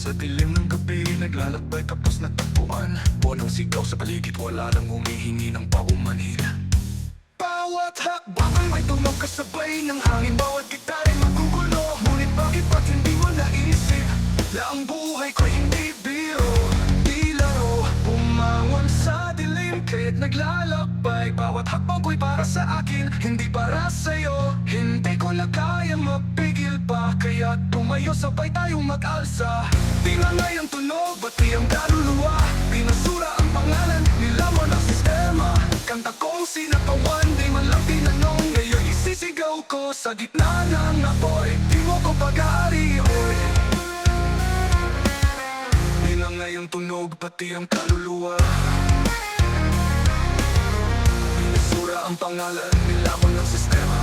Sa dilim ng gabi, naglalakbay tapos natagpuan Bonang sigaw sa paligid, wala nang humihingi ng paumanhin. Bawat hakbakan may tunog kasabay ng hangin. Bawat gitara ay magugulo, ngunit bakit ba't hindi mo naisip Na ang buhay ko hindi biro, di laro Bumangon sa dilim, kaya't naglalakbay. Bawat hakbang ko'y para sa akin, hindi para sa'yo. Hindi ko na kaya mapigil pa, kaya't tumayo sabay tayong mag-alsa. Di nga ngayang tunog Pati ang kaluluwa. Pinasura ang pangalan Nilamon ang sistema. Kanta kong sinapawan Di man lang tinanong. Ngayon isisigaw ko Sa gitna ng apoy. Di mo ko pag-aari Di na ngayong tunog Pati ang kaluluwa. Pinasura ang pangalan Nilamon ang sistema.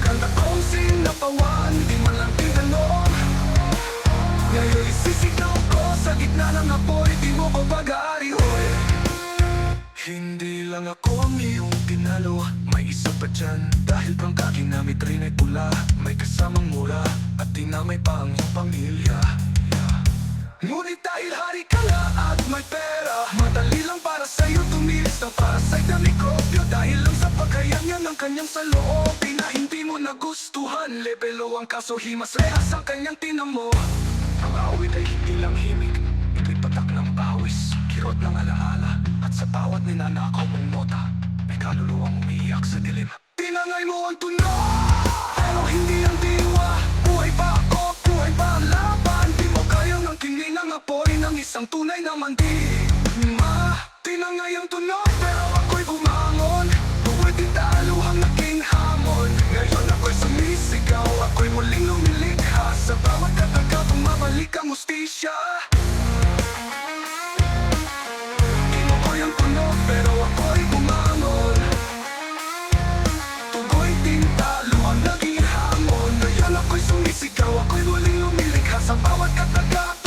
Kanta kong sinapawan Di pag-aari Hindi lang ako ang iyong tinalo May isa pa dyan. Dahil bang kaginamit rin ay pula. May kasamang mura. At dinamay pa ang iyong pamilya. Ngunit dahil hari ka na at may pera Madali lang para sa'yo tumilis ng para sa'y damikopyo Dahil lang sa pagkayanya ng kanyang saloob Na hindi mo nagustuhan. Lebelo ang kaso himas rehas ang kanyang tinamo. Ang awit ay hindi lang himig Ito'y patak ng pawis Kirot ng alaala At sa bawat ninanakaw mong nota May kaluluwang umiiyak sa dilim. Tinangay mo ang tunog Pero hindi ang diwa. Buhay pa ako, buhay pa ang laban. Di mo kayang ang tingin ng apoy Ng isang tunay na mandima Tinangay ang tunog Pero ako'y bumangon. Buhay di taluhang naging hamon. Ngayon ako'y sumisigaw Ako'y muling lumilikha. Sa bawat kataga Bumabalik ang ustisya sa bawat kataga